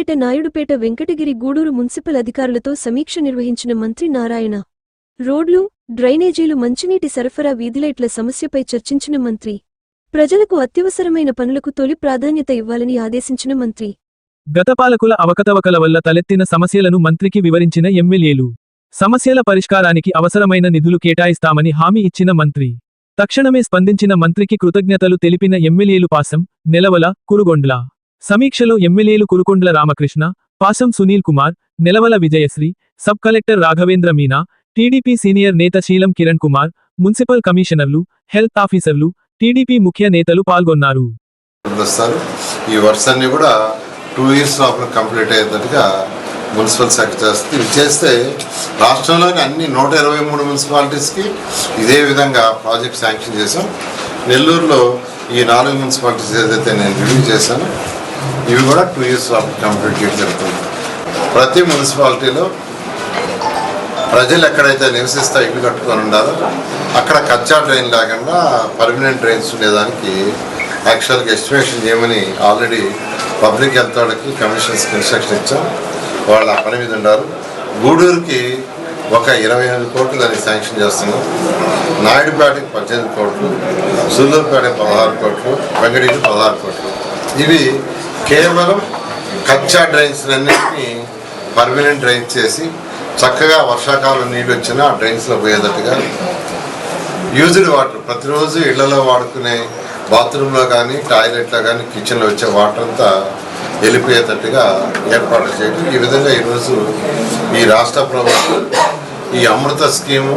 Naidupeta Naidupeta Venkatagiri Gudur municipal అధికారులతో సమీక్ష నిర్వహించిన మంత్రి నారాయణ. రోడ్లు డ్రైనేజీలు మంచినీటి సరఫరా వీధిలైట్ల సమస్యపై చర్చించిన మంత్రి. ప్రజలకు అత్యవసరమైన పనులకు తొలి ప్రాధాన్యత ఇవ్వాలని ఆదేశించిన మంత్రి. గత పాలకుల అవకతవకల వల్ల తలెత్తిన సమస్యలను మంత్రికి వివరించిన ఎమ్మెల్యేలు. సమస్యల పరిష్కారానికి అవసరమైన నిధులు కేటాయిస్తామని హామీ ఇచ్చిన మంత్రి. తక్షణమే స్పందించిన మంత్రికి కృతజ్ఞతలు తెలిపిన ఎమ్మెల్యేలు పాసం నెలవల కురుగొండ్ల. సమీక్షలో ఎమ్మెల్యేలు Kurukondla Ramakrishna Pasam Sunil Kumar Nelavala Vijayasri sub collector Raghavendra Meena TDP senior నేత శీలం కిరణ్ కుమార్ మున్సిపల్ కమిషనర్లు హెల్త్ ఆఫీసర్లు టీడీపీ ముఖ్య నేతలు పాల్గొన్నారు. ఈ వర్షాన్ని కూడా టూ ఇయర్స్ లోపల కంప్లీట్ అయ్యేటట్టుగా మున్సిపల్ శాఖ చేస్తుంది. చేస్తే రాష్ట్రంలోని అన్ని నూట ఇరవై మూడు మున్సిపాలిటీస్కి ఇదే విధంగా ప్రాజెక్ట్ శాంక్షన్ చేశాం. నెల్లూరులో ఈ నాలుగు మున్సిపాలిటీస్ ఏదైతే నేను రివ్యూ చేశాను ఇవి కూడా టూ ఇయర్స్ కంప్లీట్ చేయడం జరుగుతుంది. ప్రతి మున్సిపాలిటీలో ప్రజలు ఎక్కడైతే నివసిస్తే ఇల్లు కట్టుకొని ఉండాలో అక్కడ కచ్చా డ్రైన్ లేకుండా పర్మనెంట్ డ్రైన్స్ ఉండేదానికి యాక్చువల్గా ఎస్టిమేషన్ చేయమని ఆల్రెడీ పబ్లిక్ హెల్త్ వాళ్ళకి కమిషన్స్కి ఇన్స్ట్రక్షన్ ఇచ్చాం. వాళ్ళు ఆ పని మీద ఉన్నారు గూడూరుకి ఒక ఇరవై ఐదు కోట్లు దానికి శాంక్షన్ చేస్తున్నాం. నాయుడుపేటకి పద్దెనిమిది కోట్లు సుల్లూరుపేటకి పదహారు కోట్లు వెంకటగిరి పదహారు కోట్లు. ఇవి కేవలం కచ్చా డ్రైన్స్ అన్నింటినీ పర్మనెంట్ డ్రైన్స్ చేసి చక్కగా వర్షాకాలం నీళ్ళు వచ్చినా ఆ డ్రైన్స్లో పోయేటట్టుగా యూజ్డ్ వాటర్. ప్రతిరోజు ఇళ్ళలో వాడుకునే బాత్రూంలో కానీ టాయిలెట్లో కానీ కిచెన్లో వచ్చే వాటర్ అంతా వెళ్ళిపోయేటట్టుగా ఏర్పాటు చేయడం ఈ విధంగా ఈరోజు ఈ రాష్ట్ర ప్రభుత్వం ఈ Amrut scheme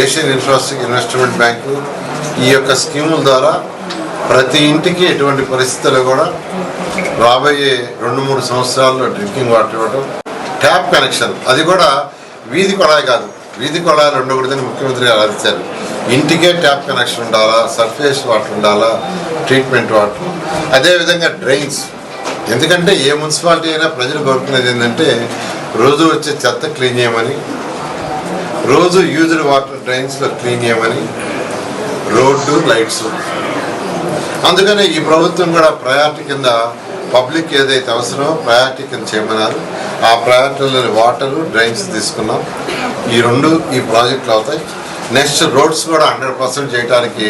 Asian infrastructure investment bank ఈ యొక్క స్కీముల ద్వారా ప్రతి ఇంటికి ఎటువంటి పరిస్థితుల్లో కూడా రాబోయే రెండు మూడు సంవత్సరాల్లో డ్రింకింగ్ వాటర్ ఇవ్వడం ట్యాప్ కనెక్షన్. అది కూడా వీధి కొళాయి కాదు. వీధి కొళాయిలు ఉండకూడదని ముఖ్యమంత్రి గారు ఆదేశారు ఇంటికే ట్యాప్ కనెక్షన్ ఉండాలా? సర్ఫేస్ వాటర్ ఉండాలా? Treatment water. అదేవిధంగా డ్రైన్స్. ఎందుకంటే ఏ మున్సిపాలిటీ అయినా ప్రజలు కోరుకునేది ఏంటంటే రోజు వచ్చే చెత్త క్లీన్ చేయమని రోజు యూజ్డ్ వాటర్ డ్రైన్స్లో క్లీన్ చేయమని రోడ్డు లైట్స్. అందుకనే ఈ ప్రభుత్వం కూడా ప్రయారిటీ కింద పబ్లిక్ ఏదైతే అవసరమో ప్రయారిటీ కింద చేయమన్నారు. ఆ ప్రయారిటీలోని వాటరు డ్రైన్స్ తీసుకున్నాం. ఈ రెండు ఈ ప్రాజెక్టులు అవుతాయి. నెక్స్ట్ రోడ్స్ కూడా హండ్రెడ్ పర్సెంట్ చేయడానికి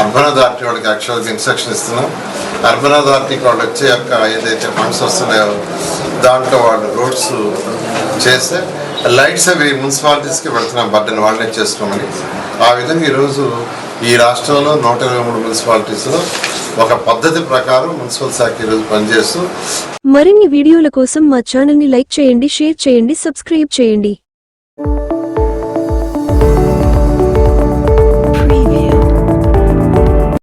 అర్బన్ అథారిటీ వాళ్ళకి యాక్చువల్గా ఇన్స్ట్రక్షన్ ఇస్తున్నాం. అర్బన్ అథారిటీకి వాళ్ళు వచ్చే యొక్క ఏదైతే ఫండ్స్ వస్తున్నాయో దాంట్లో వాళ్ళు రోడ్స్ చేస్తే లైట్స్ అవి మున్సిపాలిటీస్కి పెడుతున్నాం. బట్టని వాళ్ళనే చేసుకోమని. ఆ విధంగా ఈరోజు ఈ రాష్ట్రంలో నూట ఇరవై మూడు మున్సిపాలిటీస్లో ఒక పద్ధతి ప్రకారం మున్సిపల్ శాఖ ఈరోజు పనిచేస్తూ మరిన్ని వీడియోల కోసం మా ఛానల్ని లైక్ చేయండి షేర్ చేయండి సబ్స్క్రైబ్ చేయండి.